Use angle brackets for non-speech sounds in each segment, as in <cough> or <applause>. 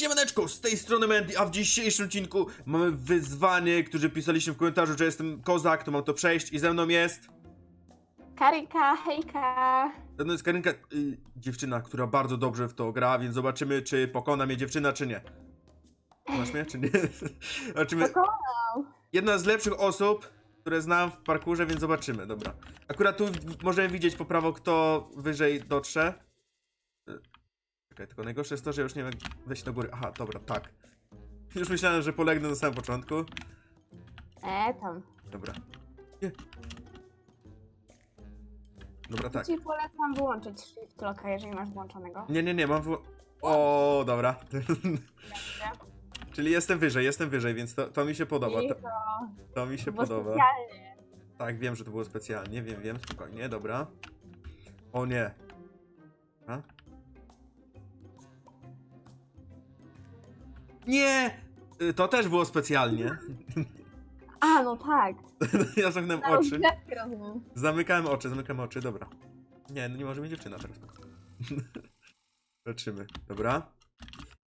Siemaneczko, z tej strony Mandy, a w dzisiejszym odcinku mamy wyzwanie, które pisaliście w komentarzu, że jestem kozak, to mam to przejść i ze mną jest... Karinka, hejka. Ze mną jest Karynka, y, dziewczyna, która bardzo dobrze w to gra, więc zobaczymy, czy pokona mnie dziewczyna, czy nie. Masz mnie, czy nie? <laughs> Zobaczymy. Pokonał. Jedna z lepszych osób, które znam w parkurze, więc zobaczymy, dobra. Akurat tu możemy widzieć po prawo, kto wyżej dotrze. Czekaj, tylko najgorsze jest to, że już nie wiem wejść do góry. Aha, dobra, tak. Już myślałem, że polegnę na samym początku. E, tam. Dobra. Nie. Dobra, tak. Ci polecam wyłączyć shift locka, jeżeli masz włączonego. Nie, nie, nie, mam w... O, dobra. <laughs> Czyli jestem wyżej, jestem wyżej, więc to, to mi się podoba. To, to mi się było podoba. specjalnie. Tak, wiem, że to było specjalnie, wiem, wiem, spokojnie, dobra. O nie. A? Nie! Y, To też było specjalnie. A, no tak. <laughs> ja zamknąłem Na oczy. rozumiem. Zamykałem oczy, zamykałem oczy, dobra. Nie, no nie może być dziewczyna teraz. <laughs> Zobaczymy, dobra.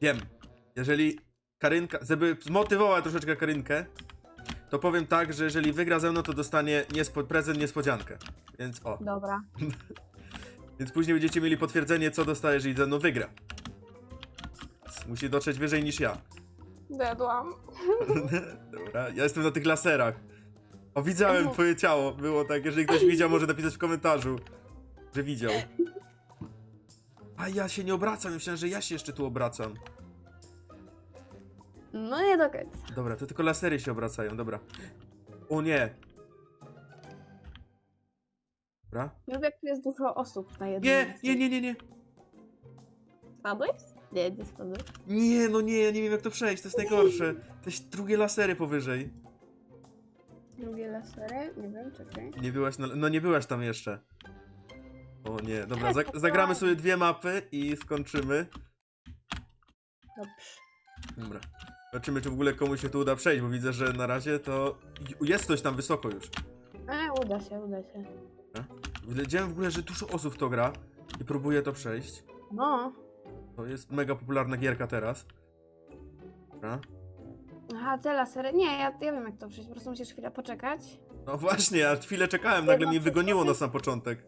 Wiem, jeżeli Karynka, żeby zmotywować troszeczkę Karynkę, to powiem tak, że jeżeli wygra ze mną, to dostanie niespo, prezent niespodziankę. Więc o. Dobra. <laughs> Więc później będziecie mieli potwierdzenie, co dostaje, jeżeli ze mną wygra. Musi dotrzeć wyżej niż ja. Dedłam. <laughs> Dobra, ja jestem na tych laserach. O, widziałem twoje ciało. Było tak, jeżeli ktoś widział, może napisać w komentarzu, że widział. A ja się nie obracam, myślałem, że ja się jeszcze tu obracam. No nie do końca. Dobra, to tylko lasery się obracają, dobra. O nie. Dobra. Lubię, jak tu jest dużo osób na jednym Nie, miejscu. nie, nie, nie, nie. Spadłeś? Nie, nie spadłeś. Nie, no nie, ja nie wiem jak to przejść, to jest najgorsze. Te drugie lasery powyżej. Drugie lasery? Nie wiem, czekaj. Nie byłaś na... No nie byłaś tam jeszcze. O nie, dobra, zag zagramy sobie dwie mapy i skończymy. Dobrze. Dobra. Zobaczymy, czy w ogóle komuś się tu uda przejść, bo widzę, że na razie to... Jest ktoś tam wysoko już. E, uda się, uda się. Wiedziałem w ogóle, że dużo osób to gra i próbuje to przejść. No. To jest mega popularna gierka teraz. Dobra. Aha, te lasery. Nie, ja, ja wiem jak to przejść, po prostu musisz chwilę poczekać. No właśnie, ja chwilę czekałem, nagle mnie wygoniło na sam początek.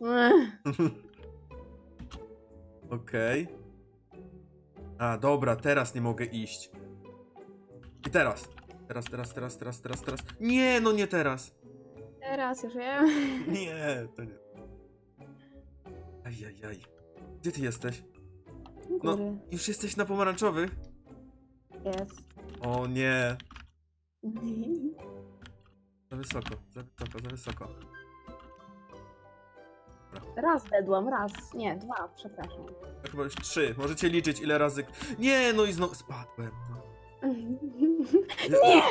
<laughs> Okej. A, dobra, teraz nie mogę iść. I teraz. Teraz, teraz, teraz, teraz, teraz, teraz. Nie, no nie teraz. Teraz już wiem. <laughs> Nie, to nie. Ajajaj. Gdzie ty jesteś? No. Góry. Już jesteś na pomarańczowych? Jest. O nie. <laughs> Za wysoko, za wysoko, za wysoko. Raz dedłam, raz. Nie, dwa, przepraszam. Chyba już trzy. Możecie liczyć ile razy... Nie, no i znowu spadłem. No. <laughs> Nie!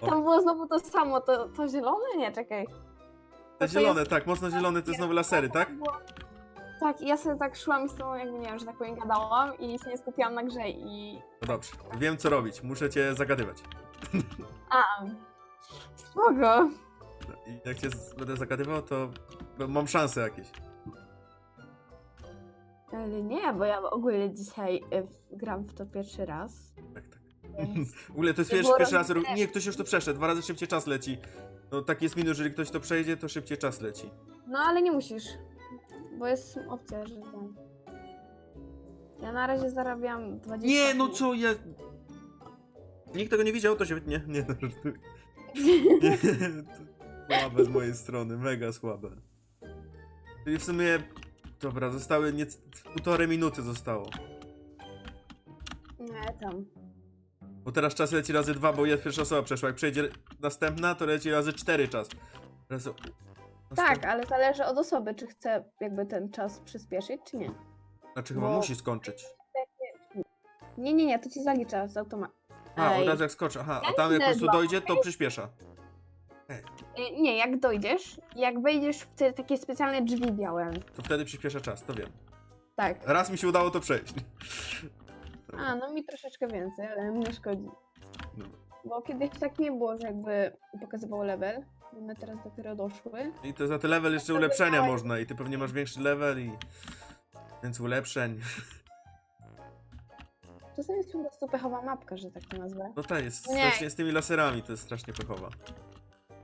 Tam było znowu to samo, to, to zielone? Nie, czekaj. Te zielone, tak, mocno zielone to znowu lasery, tak? Było- Tak, i ja sobie tak szłam i z tą jakby, nie wiem, że tak powiem, gadałam i się nie skupiłam na grze i... No dobrze, wiem co robić, muszę cię zagadywać. <laughs> A, spoko. I jak cię z- będę zagadywał, to mam szanse jakieś. Ale nie, bo ja ogólnie dzisiaj y, gram w to pierwszy raz. Tak, tak. Więc... <laughs> W ogóle to jest Nie pierwszy, było pierwszy raz. rozgrywki. Nie, ktoś już to przeszedł, dwa razy szybciej czas leci. No taki jest minus, jeżeli ktoś to przejdzie, to szybciej czas leci. No ale nie musisz, bo jest opcja, że ten... Ja na razie zarabiam 20 Nie, no co ja. Nikt tego nie widział, to się. Nie, nie, no, żartuję. <laughs> Nie, to słabe z mojej strony, mega słabe. Czyli w sumie. Dobra, zostały nie... półtorej minuty zostało. Nie, tam. Bo teraz czas leci razy dwa, bo jest pierwsza osoba przeszła. Jak przejdzie następna, to leci razy cztery czas. Razy... Tak, ale zależy od osoby, czy chce jakby ten czas przyspieszyć, czy nie. Znaczy chyba bo- musi skończyć. Nie, nie, nie, to ci zalicza z automatu. A, od razu jak skoczy. Aha, a tam jak po prostu dojdzie, to przyspiesza. Y, Nie, jak dojdziesz, jak wejdziesz w te takie specjalne drzwi białe. To wtedy przyspiesza czas, to wiem. Tak. Raz mi się udało to przejść. A, no mi troszeczkę więcej, ale nie szkodzi. No. Bo kiedyś tak nie było, że jakby pokazywał level. One teraz dopiero doszły. I to za te level jeszcze ulepszenia można i ty pewnie masz większy level i... Więc ulepszeń. To sobie jest po prostu pechowa mapka, że tak to nazwę. No ta jest Nie. strasznie z tymi laserami, to jest strasznie pechowa.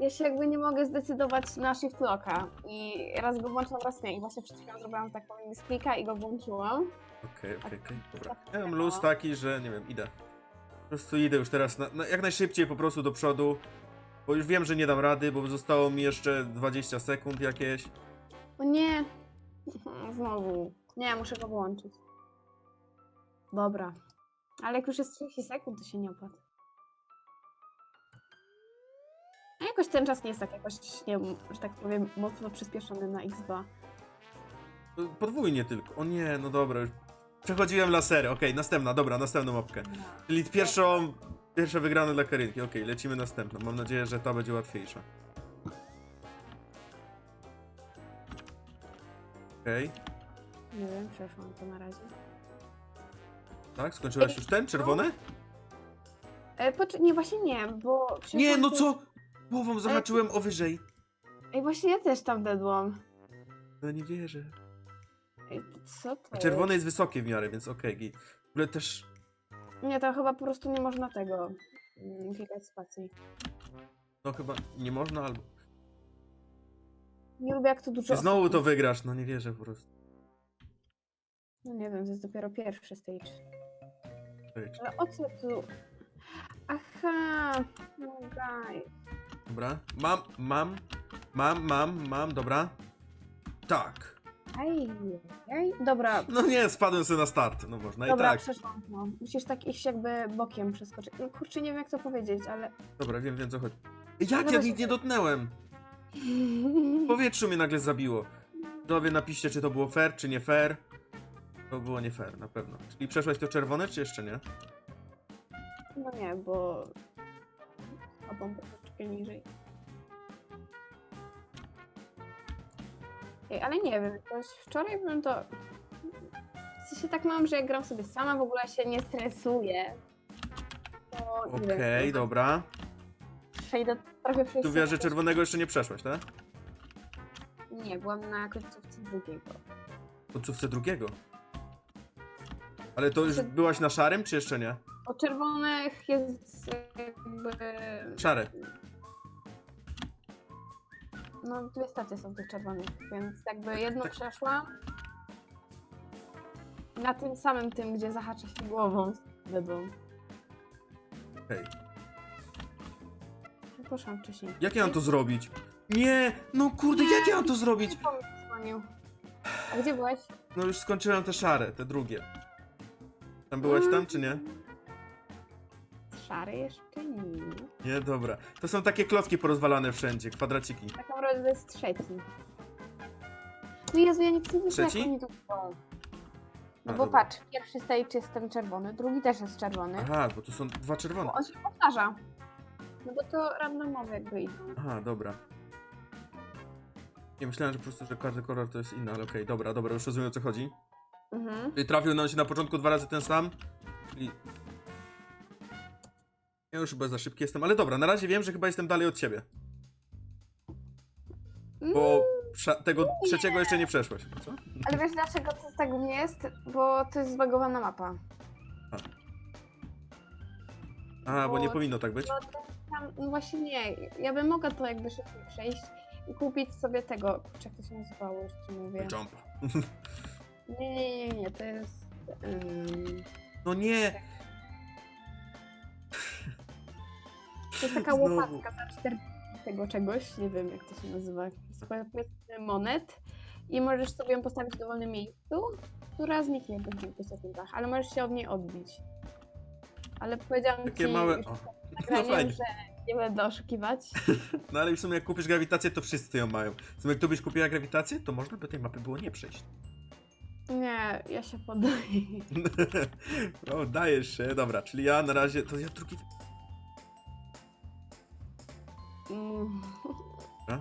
Ja się jakby nie mogę zdecydować na shift locka i raz go włączam, raz nie. I właśnie przed chwilą zrobiłam tak powiem z klika i go włączyłam. Okej, okej, okej, dobra. Tak, Ja mam luz taki, że nie wiem, idę. Po prostu idę już teraz na, na, jak najszybciej po prostu do przodu. Bo już wiem, że nie dam rady, bo zostało mi jeszcze 20 sekund jakieś. O nie! <laughs> Znowu. Nie, muszę go wyłączyć. Dobra. Ale jak już jest 30 sekund, to się nie opłaca. A jakoś ten czas nie jest tak jakoś, nie wiem, że tak powiem, mocno przyspieszony na X2. Podwójnie tylko. O nie, no dobra, już. Przechodziłem lasery, okej, następna, dobra, następną mapkę. Czyli pierwszą, pierwsze wygrane dla Karynki, okej, lecimy następną. Mam nadzieję, że ta będzie łatwiejsza. Okej, Nie wiem, przeszłam to na razie. tak, skończyłaś już ten, czerwony? E, pocz- nie, właśnie nie, bo... Nie, no co? Głową zahaczyłem o wyżej. Ej, właśnie ja też tam dedłam. No nie wierzę. Ej, co to A czerwone jest wysokie w miarę, więc okej, git. W ogóle też... Nie, to chyba po prostu nie można tego... mm, Klikać spacji. No chyba nie można, albo... Nie lubię jak to dużo... Ty znowu osób- to wygrasz, no nie wierzę po prostu. No nie wiem, to jest dopiero pierwszy stage. Ej, Ale o co tu? Aha, no guys. Dobra, mam, mam, mam, mam, mam, dobra. Tak. Aj, aj. Dobra, No nie, spadłem sobie na start, no można dobra, i tak. przeszłam to. Musisz tak iść jakby bokiem przeskoczyć. No kurczę, nie wiem jak to powiedzieć, ale... Dobra, wiem, wiem co chodzi. Ej, Jak No ja nic nie dotknęłem? W powietrzu mnie nagle zabiło. Widzowie napiszcie, czy to było fair, czy nie fair. To było nie fair, na pewno. Czyli przeszłaś to czerwone, czy jeszcze nie? No nie, bo... Obą troszeczkę niżej. Ej, ale nie wiem, jakoś wczoraj bym to... W sensie tak mam, że jak gram sobie sama, w ogóle się nie stresuję. To nie Okej, dobra. Przejdę, trochę przejść. Tu wiesz, że czerwonego jeszcze nie przeszłaś, tak? Nie, byłam na końcówce drugiego. Końcówce drugiego. Ale to już Czy- byłaś na szarym, czy jeszcze nie? O czerwonych jest jakby... Szare. No, dwie stacje są tych czerwonych, więc jakby jedno tak. przeszłam. Na tym samym tym, gdzie zahacza się głową z. Okej. No, Poszłam wcześniej. Jak ja mam to zrobić? Nie! No kurde, jak ja mam to zrobić? Dzwonił. A gdzie byłeś? No już skończyłem te szare, te drugie. Tam byłaś tam, czy nie? Szary jeszcze nie. Nie, dobra. To są takie klocki porozwalane wszędzie, kwadraciki. Tak naprawdę to jest trzeci. No Jezu, ja nie widzę, jak Trzeci? oni tu są. No A, bo dobra. patrz, pierwszy stage jest ten czerwony, drugi też jest czerwony. Aha, bo tu są dwa czerwone. Bo on się powtarza. No bo to randomowe jakby idą. Aha, dobra. Nie myślałem, że po prostu, że każdy kolor to jest inny, ale okej, dobra, dobra, już rozumiem o co chodzi. Mhm. Czyli trafił nam się na początku dwa razy ten sam. Czyli... Ja już chyba za szybki jestem, ale dobra, na razie wiem, że chyba jestem dalej od ciebie. Bo sza- tego trzeciego jeszcze nie przeszłaś. Co? Ale wiesz dlaczego to tak u mnie jest? Bo to jest zbagowana mapa. A, bo nie powinno tak być. No to tam, no właśnie nie. Ja bym mogła to jakby szybciej przejść i kupić sobie tego. Kurczę, jak to się nazywało, jeszcze mówię. Jump. <laughs> Nie, nie, nie, nie, to jest. No nie! to jest taka Znowu. łopatka za 4 tego czegoś, nie wiem jak to się nazywa. Powiedzmy monet i możesz sobie ją postawić w dowolnym miejscu, która zniknie po kilku sekundach, ale możesz się od niej odbić. Ale powiedziałam Takie ci małe. już O. <laughs> No fajnie. że nie będę oszukiwać. <laughs> No ale w sumie jak kupisz grawitację, to wszyscy ją mają. W sumie jak tu byś kupiła grawitację, to można by tej mapy było nie przejść. Nie, ja się poddaję. <laughs> o, dajesz się. Dobra, czyli ja na razie. To ja drugi. Mm. A?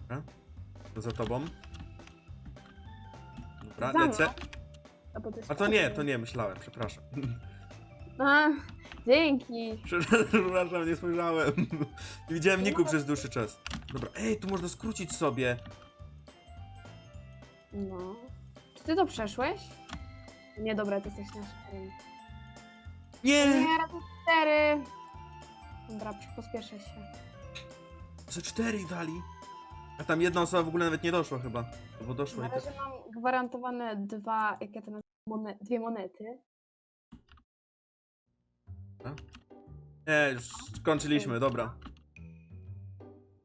Dobra. To za tobą. Dobra, Za mną. lecę. A, bo to jest A to nie, to nie, myślałem, przepraszam. <laughs> A, dzięki. Przepraszam, nie spojrzałem. Nie widziałem Niku przez dłuższy czas. Dobra, ej, tu można skrócić sobie. No. Czy ty to przeszłeś? Nie, dobra, ty jesteś na szybkim. Nie! Nie, razy cztery. Dobra, pospieszę się. Co cztery dali? A tam jedna osoba w ogóle nawet nie doszła chyba. Bo doszła Na i tak. razie mam gwarantowane dwa, jak ja to nazywam, mone, dwie monety. Nie, już skończyliśmy, dobra.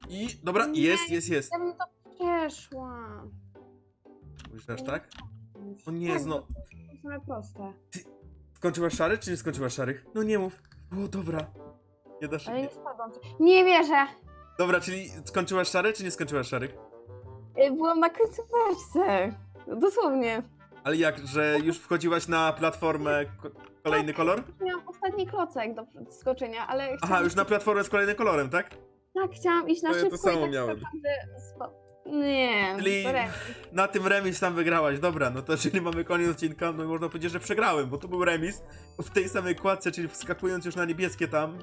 I, dobra, jest, jest, jest. Ja bym to przeszła. Aż tak? O nie, zno... To są same proste. Skończyłaś szary, czy nie skończyłaś szarych? No nie mów. O, dobra. Nie dasz... Ale Nie. spadłam. Nie wierzę! Dobra, czyli skończyłaś szary, czy nie skończyłaś szarych? Y, Byłam na końcóweczce. Dosłownie. Ale jak, że już wchodziłaś na platformę ko kolejny kolor? Miałam ostatni klocek do skoczenia, ale Aha, chciałam... już na platformę z kolejnym kolorem, tak? Tak, chciałam iść na To ja to szybko samo i tak miałem. spa... Nie, Czyli- to remis. Na tym remis tam wygrałaś, dobra, no to czyli mamy koniec odcinka, no i można powiedzieć, że przegrałem, bo to był remis w tej samej kładce, czyli wskakując już na niebieskie tam,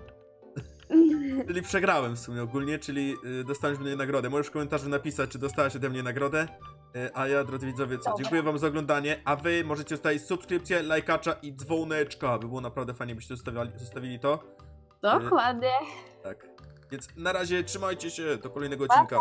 <laughs> czyli przegrałem w sumie ogólnie, czyli y, dostałeś mnie nagrodę. Możesz w komentarzu napisać, czy dostałaś ode mnie nagrodę, y, a ja, drodzy widzowie, co, Dobra. dziękuję wam za oglądanie, a wy możecie zostawić subskrypcję, lajkacza i dzwoneczka, by było naprawdę fajnie, byście zostawiali, zostawili to, Dokładnie. tak. Więc na razie trzymajcie się, do kolejnego odcinka.